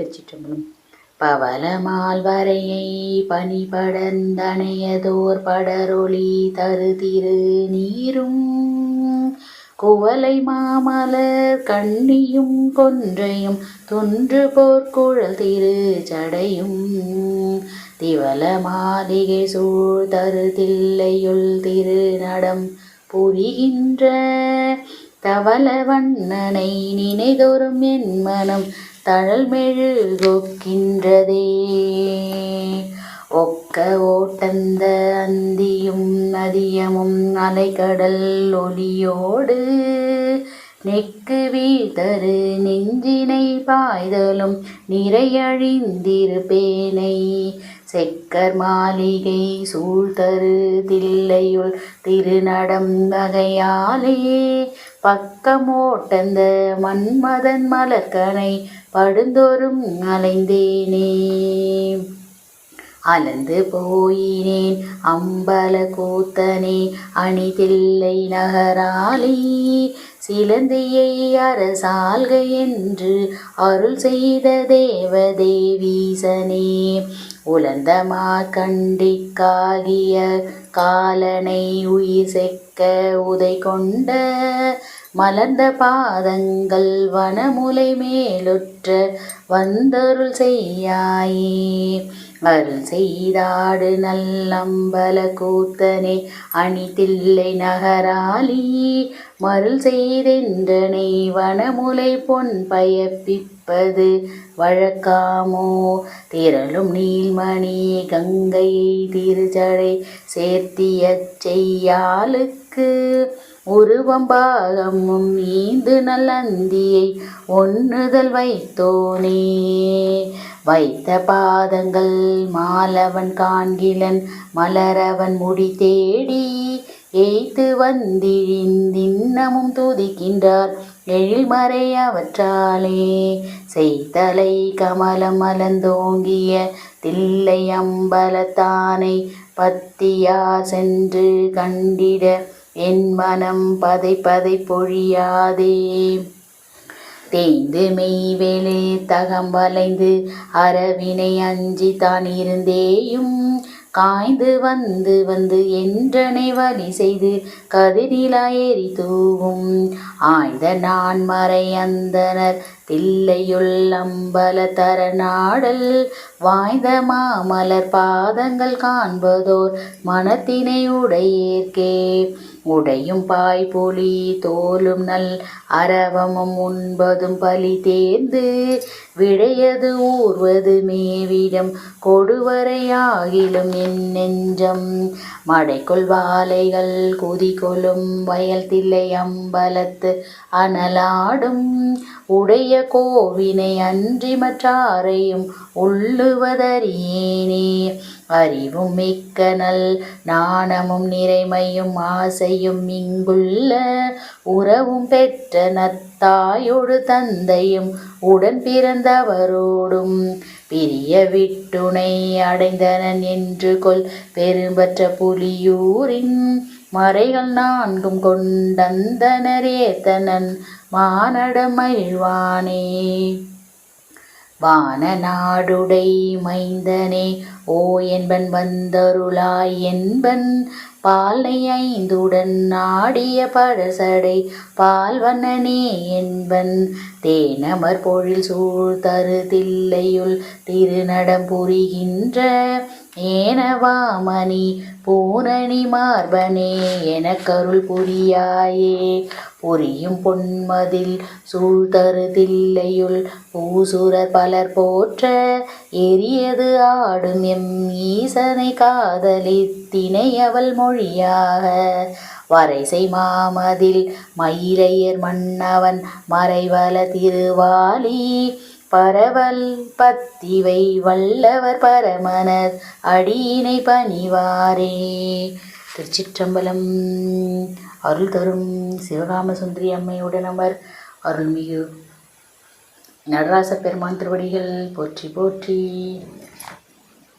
திருச்சிற்றம்பலம் பவளமால் வரையை படரொளி தரு திரு நீரும். குவலை மாமலர் கண்ணியும் கொன்றையும் தொன்று போர்க்குழல் திரு சடையும். திவல மாளிகை சூழ் தரு தில்லையுள் திரு நடம் புரிகின்ற தவள வண்ணனை நினைதோறும் என் மனம் தழல் ஒக்க ஓட்டந்த அந்தியும் நதியமும் அலைகடல் ஒலியோடு நெக்கு வீழ்தரு நெஞ்சினை பாய்தலும் நிறையழிந்திருப்பேனை செக்கர் மாளிகை சூழ்தரு தில்லையுள் திருநடம் வகையாலே பக்கமோட்டந்த மன்மதன் மலர்கனை படுந்தோறும் அலைந்தேனே. அலந்து போயினேன் அம்பல கூத்தனே அணிதில்லை நகராலே. சிலந்தையை அரசால்க என்று அருள் செய்த தேவதேவீசனே. உலர்ந்த கண்டிக்காகிய காலனை உயிர் செக்க உதை கொண்ட மலர்ந்த பாதங்கள் வனமுலை மேலுற்ற வந்தருள் செய்யாயே. அருள் செய்தாடு நல்லம்பல கூத்தனே அணிதில்லை நகராளி. மருள் செய்தென்றனை வனமுலை பொன் பயப்பிப்பது வழக்காமோ? திரளும் நீல்மணி கங்கையை திருச்சடை சேர்த்தியச் செய்யாளுக்கு உருவம் பாகமும் ஈந்து நல்லந்தியை ஒன்றுதல் வைத்தோனே. வைத்த பாதங்கள் மாலவன் காண்கிலன் மலரவன் முடி தேடி ஏய்த்து வந்திழிந்தின்னமும் துதிக்கின்றார். எழில்மறை அவற்றாலே செய்தலை கமலம் மலர்ந்தோங்கிய தில்லை அம்பலத்தானை பத்தியா சென்று கண்டிட என் மனம் பதை பதை பொழியாதே. தேய்ந்து மெய்வேலே தகம் வளைந்து அறவினை அஞ்சி தான் இருந்தேயும் காய்ந்து வந்து வந்து என்றனை வழி செய்து கதிரிலா எரி தூவும். ஆய்ந்த நான் மறை அந்தனர் தில்லையுள் அம்பல தர வாய்ந்த மாமலர் பாதங்கள் காண்பதோர் மனத்தினை உடையேற்கே. உடையும் பாய் பாய்பொலி தோலும் நல் அரவமும் உண்பதும் பலி தேர்ந்து விடையது ஊர்வது மேவிடம் கொடுவரையாகிலும் என் நெஞ்சம். மடைக்குள் வாலைகள் குதிகொலும் வயல் தில்லை அம்பலத்து அனலாடும் உடைய கோவினை அன்றி மற்றாரையும் உள்ளுவதறியேனே. அறிவும் மிக்க நல் நாணமும் நிறைமையும் ஆசையும் இங்குள்ள உறவும் பெற்ற நத்தாயோடு தந்தையும் உடன் பிறந்தவரோடும் பிரிய விட்டுனை அடைந்தனன் என்று கொள் பெரும்பற்ற புலியூரின் மறைகள் நான்கும் கொண்டந்தனரேத்தனன் மானடமழ்வானே வான. நாடுடை மைந்தனே ஓ என்பன் வந்தருளாய் என்பன் பாலை ஐந்துடன் நாடிய பழசடை பால்வண்ணனே என்பன். தேனமர் பொழில் சூழ் தரு தில்லையுள் திருநடம் புரிகின்ற ஏனவாமணி பூரணி மார்பனே எனக்கருள் புரியாயே. புரியும் பொன்மதில் சூழ்தரு தில்லையுள் பூசுரர் பலர் போற்ற எரியது ஆடும் எம் ஈசனை காதலித்தினை அவள் மொழியாக. வரைசை மாமதில் மயிலையர் மன்னவன் மறைவல திருவாலி பரவல் பத்திவை வல்லவர் பரமனர் அடியினை பணிவாரே. திருச்சிற்றம்பலம் அருள் தரும் சிவகாம சுந்தரி அம்மையுடன் அருள்மிகு நடராச பெருமான் திருவடிகள் போற்றி போற்றி.